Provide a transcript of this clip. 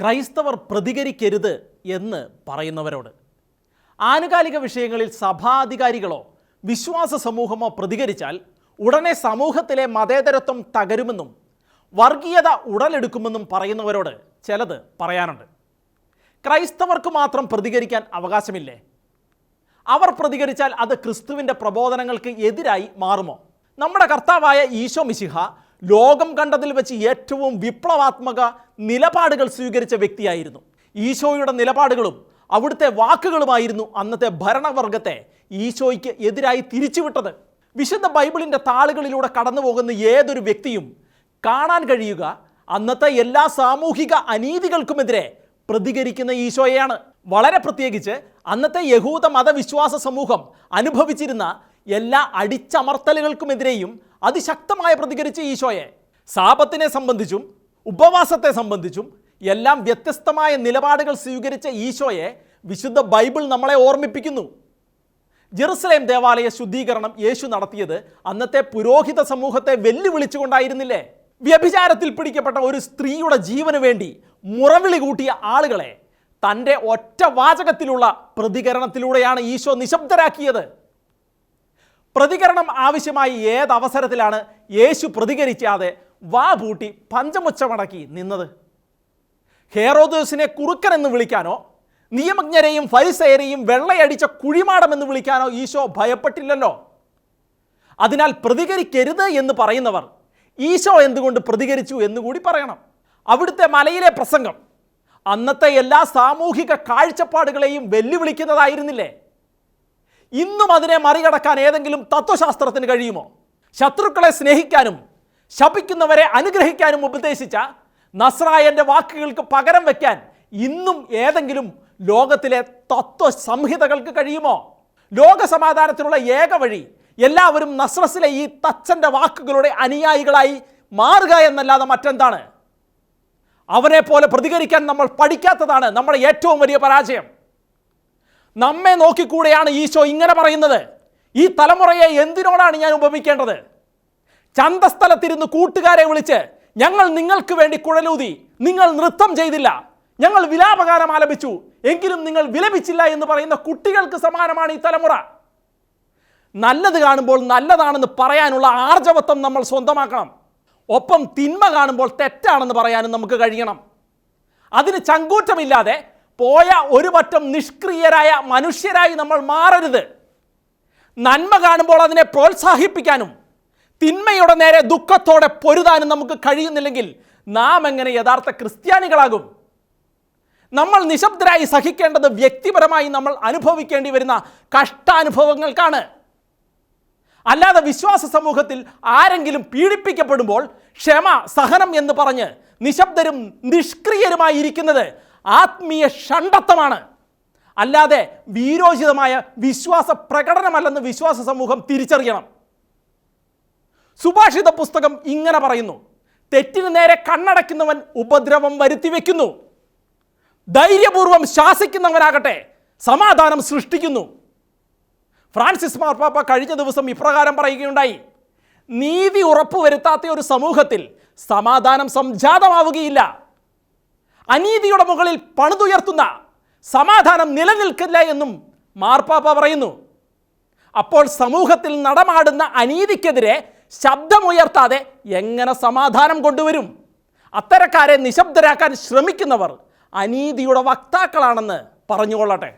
ക്രൈസ്തവർ പ്രതികരിക്കരുത് എന്ന് പറയുന്നവരോട്. ആനുകാലിക വിഷയങ്ങളിൽ സഭാധികാരികളോ വിശ്വാസ സമൂഹമോ പ്രതികരിച്ചാൽ ഉടനെ സമൂഹത്തിലെ മതേതരത്വം തകരുമെന്നും വർഗീയത ഉടലെടുക്കുമെന്നും പറയുന്നവരോട് ചിലത് പറയാനുണ്ട്. ക്രൈസ്തവർക്ക് മാത്രം പ്രതികരിക്കാൻ അവകാശമില്ലേ? അവർ പ്രതികരിച്ചാൽ അത് ക്രിസ്തുവിന്റെ പ്രബോധനങ്ങൾക്ക് എതിരായി മാറുമോ? നമ്മുടെ കർത്താവായ ഈശോ മിശിഹ ലോകം കണ്ടതിൽ വെച്ച് ഏറ്റവും വിപ്ലവാത്മക നിലപാടുകൾ സ്വീകരിച്ച വ്യക്തിയായിരുന്നു. ഈശോയുടെ നിലപാടുകളും അവിടുത്തെ വാക്കുകളുമായിരുന്നു അന്നത്തെ ഭരണവർഗത്തെ ഈശോയ്ക്ക് എതിരായി തിരിച്ചുവിട്ടത്. വിശുദ്ധ ബൈബിളിന്റെ താളുകളിലൂടെ കടന്നു പോകുന്ന ഏതൊരു വ്യക്തിയും കാണാൻ കഴിയുക അന്നത്തെ എല്ലാ സാമൂഹിക അനീതികൾക്കുമെതിരെ പ്രതികരിക്കുന്ന ഈശോയെയാണ്. വളരെ പ്രത്യേകിച്ച് അന്നത്തെ യഹൂദ മതവിശ്വാസ സമൂഹം അനുഭവിച്ചിരുന്ന എല്ലാ അടിച്ചമർത്തലുകൾക്കുമെതിരെയും അതിശക്തമായി പ്രതികരിച്ച ഈശോയെ. സാപത്തിനെ സംബന്ധിച്ചും ഉപവാസത്തെ സംബന്ധിച്ചും എല്ലാം വ്യത്യസ്തമായ നിലപാടുകൾ സ്വീകരിച്ച ഈശോയെ വിശുദ്ധ ബൈബിൾ നമ്മളെ ഓർമ്മിപ്പിക്കുന്നു. ജെറുസലേം ദേവാലയ ശുദ്ധീകരണം യേശു നടത്തിയത് അന്നത്തെ പുരോഹിത സമൂഹത്തെ വെല്ലുവിളിച്ചുകൊണ്ടായിരുന്നില്ലേ? വ്യഭിചാരത്തിൽ പിടിക്കപ്പെട്ട ഒരു സ്ത്രീയുടെ ജീവന് വേണ്ടി മുറവിളി കൂട്ടിയ ആളുകളെ തന്റെ ഒറ്റ വാചകത്തിലുള്ള പ്രതികരണത്തിലൂടെയാണ് ഈശോ നിശബ്ദരാക്കിയത്. പ്രതികരണം ആവശ്യമായി ഏതവസരത്തിലാണ് യേശു പ്രതികരിക്കാതെ വാ പൂട്ടി പഞ്ചമുച്ചമടക്കി നിന്നത്? ഹേറോദോസിനെ കുറുക്കൻ എന്ന് വിളിക്കാനോ നിയമജ്ഞരെയും ഫരിസയരെയും വെള്ളയടിച്ച കുഴിമാടമെന്ന് വിളിക്കാനോ ഈശോ ഭയപ്പെട്ടില്ലല്ലോ? അതിനാൽ പ്രതികരിക്കരുത് എന്ന് പറയുന്നവർ ഈശോ എന്തുകൊണ്ട് പ്രതികരിച്ചു എന്നുകൂടി പറയണം. അവിടുത്തെ മലയിലെ പ്രസംഗം അന്നത്തെ എല്ലാ സാമൂഹിക കാഴ്ചപ്പാടുകളെയും വെല്ലുവിളിക്കുന്നതായിരുന്നില്ലേ? ഇന്നും അതിനെ മറികടക്കാൻ ഏതെങ്കിലും തത്വശാസ്ത്രത്തിന് കഴിയുമോ? ശത്രുക്കളെ സ്നേഹിക്കാനും ശപിക്കുന്നവരെ അനുഗ്രഹിക്കാനും ഉപദേശിച്ച നസ്രായന്റെ വാക്കുകൾക്ക് പകരം വയ്ക്കാൻ ഇന്നും ഏതെങ്കിലും ലോകത്തിലെ തത്വ സംഹിതകൾക്ക് കഴിയുമോ? ലോക സമാധാനത്തിനുള്ള ഏക വഴി എല്ലാവരും നസ്രസിലെ ഈ തച്ചന്റെ വാക്കുകളുടെ അനുയായികളായി മാറുക എന്നല്ലാതെ മറ്റെന്താണ്? അവനെ പോലെ പ്രതികരിക്കാൻ നമ്മൾ പഠിക്കാത്തതാണ് നമ്മുടെ ഏറ്റവും വലിയ പരാജയം. നമ്മെ നോക്കിക്കൂടെയാണ് ഈശോ ഇങ്ങനെ പറയുന്നത്. ഈ തലമുറയെ എന്തിനോടാണ് ഞാൻ ഉപമിക്കേണ്ടത്? ചന്തസ്ഥലത്തിരുന്ന് കൂട്ടുകാരെ വിളിച്ച് ഞങ്ങൾ നിങ്ങൾക്ക് വേണ്ടി കുഴലൂതി നിങ്ങൾ നൃത്തം ചെയ്തില്ല ഞങ്ങൾ വിലാപകാരം ആലപിച്ചു എങ്കിലും നിങ്ങൾ വിലപിച്ചില്ല എന്ന് പറയുന്ന കുട്ടികൾക്ക് സമാനമാണ് ഈ തലമുറ. നല്ലത് കാണുമ്പോൾ നല്ലതാണെന്ന് പറയാനുള്ള ആർജവത്വം നമ്മൾ സ്വന്തമാക്കണം. ഒപ്പം തിന്മ കാണുമ്പോൾ തെറ്റാണെന്ന് പറയാനും നമുക്ക് കഴിയണം. അതിന് ചങ്കൂറ്റമില്ലാതെ പോയ ഒരു പറ്റം നിഷ്ക്രിയരായ മനുഷ്യരായി നമ്മൾ മാറരുത്. നന്മ കാണുമ്പോൾ അതിനെ പ്രോത്സാഹിപ്പിക്കാനും തിന്മയുടെ നേരെ ദുഃഖത്തോടെ പൊരുതാനും നമുക്ക് കഴിയുന്നില്ലെങ്കിൽ നാം എങ്ങനെ യഥാർത്ഥ ക്രിസ്ത്യാനികളാകും? നമ്മൾ നിശബ്ദരായി സഹിക്കേണ്ടത് വ്യക്തിപരമായി നമ്മൾ അനുഭവിക്കേണ്ടി വരുന്ന കഷ്ടാനുഭവങ്ങൾക്കാണ്. അല്ലാതെ വിശ്വാസ സമൂഹത്തിൽ ആരെങ്കിലും പീഡിപ്പിക്കപ്പെടുമ്പോൾ ക്ഷമ സഹനം എന്ന് പറഞ്ഞ് നിശബ്ദരും നിഷ്ക്രിയരുമായി ഇരിക്കുന്നത് ആത്മീയ ഷണ്ടത്വമാണ് അല്ലാതെ വീരോചിതമായ വിശ്വാസ പ്രകടനമല്ലെന്ന് വിശ്വാസ സമൂഹം തിരിച്ചറിയണം. സുഭാഷിത പുസ്തകം ഇങ്ങനെ പറയുന്നു. തെറ്റിന് നേരെ കണ്ണടയ്ക്കുന്നവൻ ഉപദ്രവം വരുത്തി വെക്കുന്നു. ധൈര്യപൂർവം ശാസിക്കുന്നവനാകട്ടെ സമാധാനം സൃഷ്ടിക്കുന്നു. ഫ്രാൻസിസ് മാർപ്പാപ്പ കഴിഞ്ഞ ദിവസം ഇപ്രകാരം പറയുകയുണ്ടായി. നീതി ഉറപ്പുവരുത്താത്ത ഒരു സമൂഹത്തിൽ സമാധാനം സംജാതമാവുകയില്ല. അനീതിയുടെ മുകളിൽ പണിതുയർത്തുന്ന സമാധാനം നിലനിൽക്കില്ല എന്നും മാർപ്പാപ്പ പറയുന്നു. അപ്പോൾ സമൂഹത്തിൽ നടമാടുന്ന അനീതിക്കെതിരെ ശബ്ദമുയർത്താതെ എങ്ങനെ സമാധാനം കൊണ്ടുവരും? അത്തരക്കാരെ നിശബ്ദരാക്കാൻ ശ്രമിക്കുന്നവർ അനീതിയുടെ വക്താക്കളാണെന്ന് പറഞ്ഞുകൊള്ളട്ടെ.